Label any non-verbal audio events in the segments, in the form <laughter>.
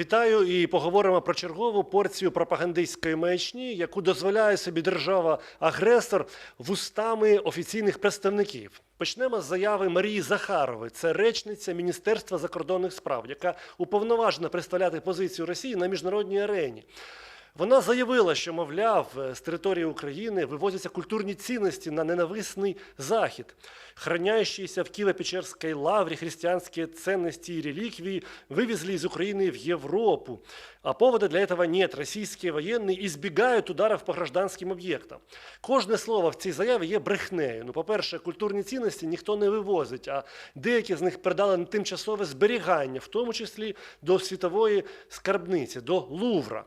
Вітаю і поговоримо про чергову порцію пропагандистської маячні, яку дозволяє собі держава-агресор вустами офіційних представників. Почнемо з заяви Марії Захарової. Це речниця Міністерства закордонних справ, яка уповноважена представляти позицію Росії на міжнародній арені. Вона заявила, що, мовляв, з території України вивозяться культурні цінності на ненависний захід. Хранящиеся в Киево-Печерской лавре христианские ценности и реликвии вывезли из Украины в Европу. А повода для этого нет. Российские военные избегают ударов по гражданським об'єктам. Кожне слово в цій заяві є брехнею. Ну, по-перше, культурні цінності ніхто не вивозить, а деякі з них передали на тимчасове зберігання, в тому числі до світової скарбниці, до Лувра.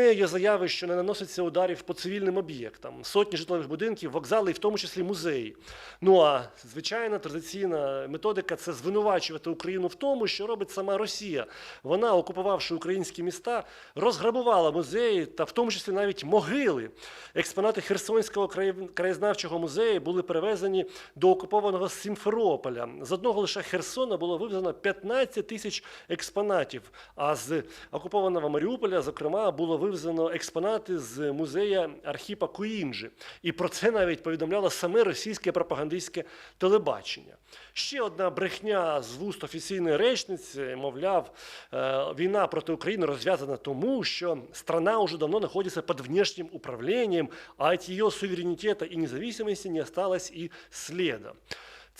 Брехнею є заяви, що не наноситься ударів по цивільним об'єктам, сотні житлових будинків, вокзали і в тому числі музеї. Ну а звичайна традиційна методика це звинувачувати Україну в тому, що робить сама Росія. Вона, окупувавши українські міста, розграбувала музеї та в тому числі навіть могили. Експонати Херсонського краєзнавчого музею були перевезені до окупованого Сімферополя. З одного лише Херсона було вивезено 15 тисяч експонатів. А з окупованого Маріуполя, зокрема, було вивезено експонати з музея Архіпа Куінджі. І про це навіть повідомляло саме російське пропагандистське телебачення. Ще одна брехня з вуст офіційної речниці, мовляв, е, війна проти України розв'язана тому, що страна уже давно знаходиться під внешнім управлінням, а від її суверенітету і незалежності не осталось і сліда.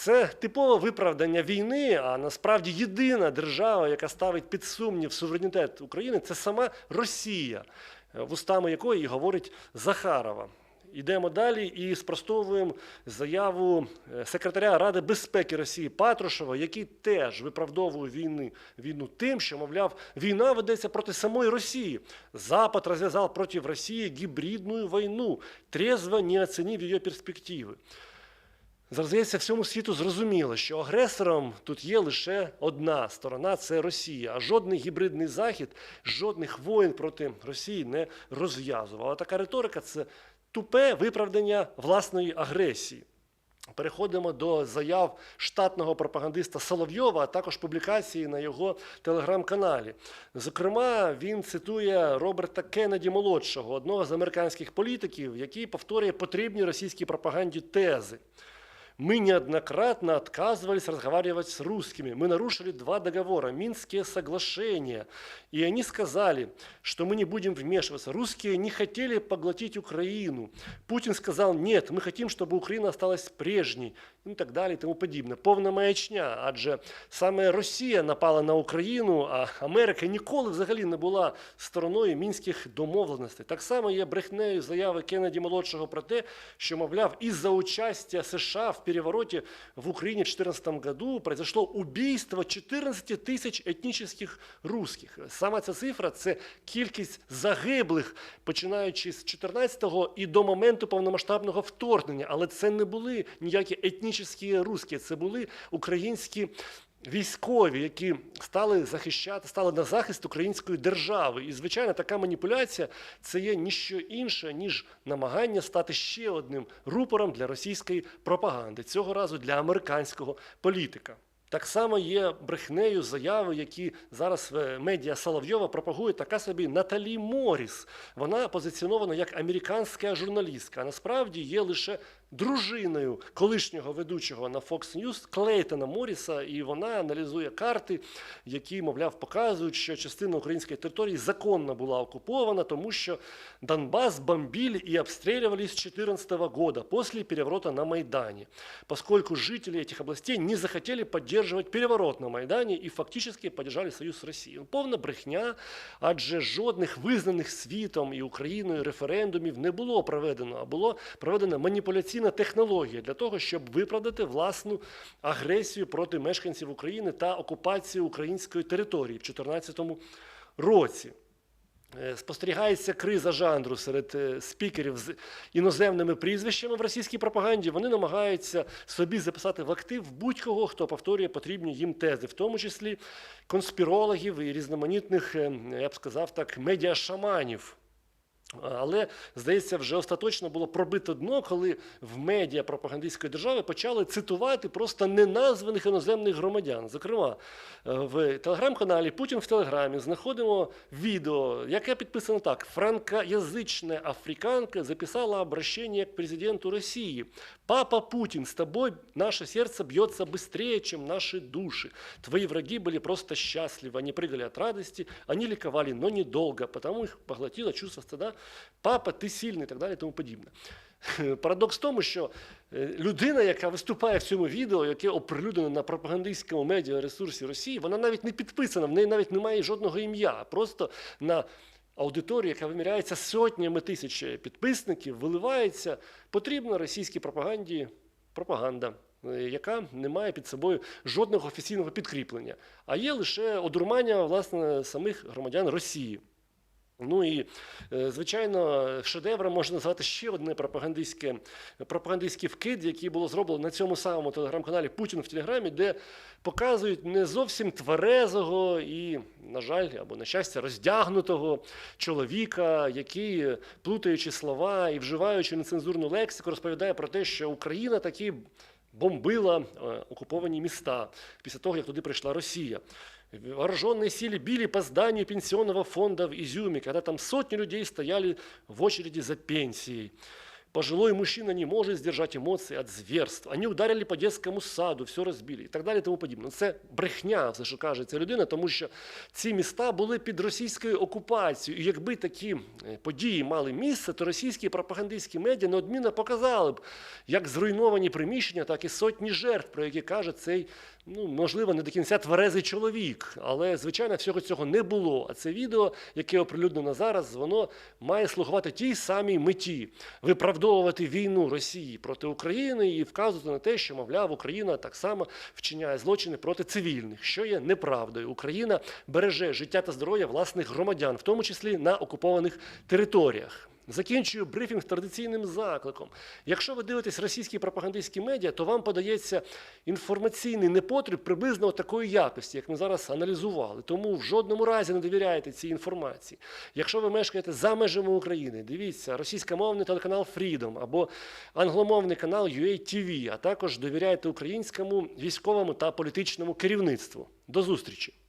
Це типове виправдання війни, а насправді єдина держава, яка ставить під сумнів суверенітет України, це сама Росія, е, вустами якої говорить Захарова. Йдемо далі і спростовуємо заяву е, секретаря Ради безпеки Росії Патрушева, який теж виправдовує війни, війну тим, що, мовляв, війна ведеться проти самої Росії. Запад розв'язав проти Росії гібридну війну, трезво не оцінив її перспективи. Здається, всьому світу зрозуміло, що агресором тут є лише одна сторона це Росія. А жодний гібридний захід, жодних воїн проти Росії не розв'язував. А така риторика це тупе виправдання власної агресії. Переходимо до заяв штатного пропагандиста Соловйова, а також публікації на його телеграм-каналі. Зокрема, він цитує Роберта Кеннеді молодшого, одного з американських політиків, який повторює потрібні російській пропаганді тези. Мы неоднократно отказывались разговаривать с русскими. Мы нарушили два договора, Минские соглашения. И они сказали, что мы не будем вмешиваться. Русские не хотели поглотить Украину. Путин сказал, нет, мы хотим, чтобы Украина осталась прежней. Ну, і так далі, і тому подібне. Повна маячня, адже саме Росія напала на Україну, а Америка ніколи взагалі не була стороною мінських домовленостей. Так само є брехнею заяви Кеннеді молодшого про те, що, мовляв, із-за участия США в перевороте в Украине в 2014 году произошло убийство 14 тисяч етнічних русских. Саме ця цифра це кількість загиблих, починаючи з 14-го і до моменту повномасштабного вторгнення. Але це не були ніякі етнічні русські, це були українські. Військові, які стали захищати, стали на захист української держави, і звичайно, така маніпуляція це є ніщо інше ніж намагання стати ще одним рупором для російської пропаганди, цього разу для американського політика. Так само є брехнею заяви, які зараз в медіа Соловйова пропагує така собі Наталі Моріс. Вона позиціонована як американська журналістка, а насправді є лише дружиною колишнього ведучого на Fox News Клейтона Моріса, і вона аналізує карти, які, мовляв, показують, що частина української території законно була окупована, тому що Донбас бомбили и обстреливали с 2014 года после переворота на Майдане, поскольку жители этих областей не захотели поддерживать переворот на Майдані і фактически поддержали союз з Росією. Повна брехня, адже жодних визнаних світом і Україною референдумів не було проведено, а було проведена маніпуляційна технологія для того, щоб виправдати власну агресію проти мешканців України та окупацію української території в 2014 році. Е, Спостерігається криза жанру серед е, спікерів з іноземними прізвищами в російській пропаганді. Вони намагаються собі записати в актив будь-кого, хто повторює потрібні їм тези, в тому числі конспірологів і різноманітних, е, я б сказав так, медіашаманів. Але здається, вже остаточно було пробито дно, коли в медіа пропагандистської держави почали цитувати просто неназваних іноземних громадян. Зокрема, е, в телеграм-каналі Путін в Телеграмі знаходимо відео, яке підписано так: франкоязична африканка записала обращення к президенту Росії. Папа Путин, с тобой наше сердце бьется быстрее, чем наши души. Твои враги были просто счастливы, они прыгали от радости, они ликовали, но недолго, потому их поглотило чувство стыда. Папа, ти сильний і так далі, і тому подібне. <laughs> Парадокс в тому, що е, людина, яка виступає в цьому відео, яке оприлюднено на пропагандистському медіаресурсі Росії, вона навіть не підписана, в неї навіть немає жодного ім'я. Просто на аудиторію, яка виміряється сотнями тисяч підписників, виливається потрібна російській пропаганді пропаганда. е, Яка не має під собою жодного офіційного підкріплення, а є лише одурмання власне самих громадян Росії. Ну і, е, звичайно, шедевром можна назвати ще одне пропагандистське, пропагандистський вкид, який було зроблено на цьому самому телеграм-каналі Путін в Телеграмі, де показують не зовсім тверезого і, на жаль, або на щастя, роздягнутого чоловіка, який, плутаючи слова і вживаючи нецензурну лексику, розповідає про те, що Україна таки бомбила е, окуповані міста після того, як туди прийшла Росія. Вооруженные силы били по зданию пенсионного фонда в Изюме, когда там сотни людей стояли в очереди за пенсией. Пожилой мужчина не может сдержать эмоции от зверств. Они ударили по детському саду, все розбили і так далі. і Тому подібне. Це брехня, все, що каже ця людина, тому що ці міста були під російською окупацією. І якби такі е, події мали місце, то російські пропагандистські медіа неодмінно показали б як зруйновані приміщення, так і сотні жертв, про які каже цей, ну можливо, не до кінця тверезий чоловік. Але звичайно, всього цього не було. А це відео, яке оприлюднено зараз, воно має слугувати тій самій меті виправдовувати війну Росії проти України і вказувати на те, що, мовляв, Україна так само вчиняє злочини проти цивільних, що є неправдою. Україна береже життя та здоров'я власних громадян, в тому числі на окупованих територіях. Закінчую брифінг традиційним закликом. Якщо ви дивитесь російські пропагандистські медіа, то вам подається інформаційний непотріб приблизно такої якості, як ми зараз аналізували. Тому в жодному разі не довіряйте цій інформації. Якщо ви мешкаєте за межами України, дивіться російськомовний телеканал Freedom або англомовний канал UA TV, а також довіряйте українському військовому та політичному керівництву. До зустрічі!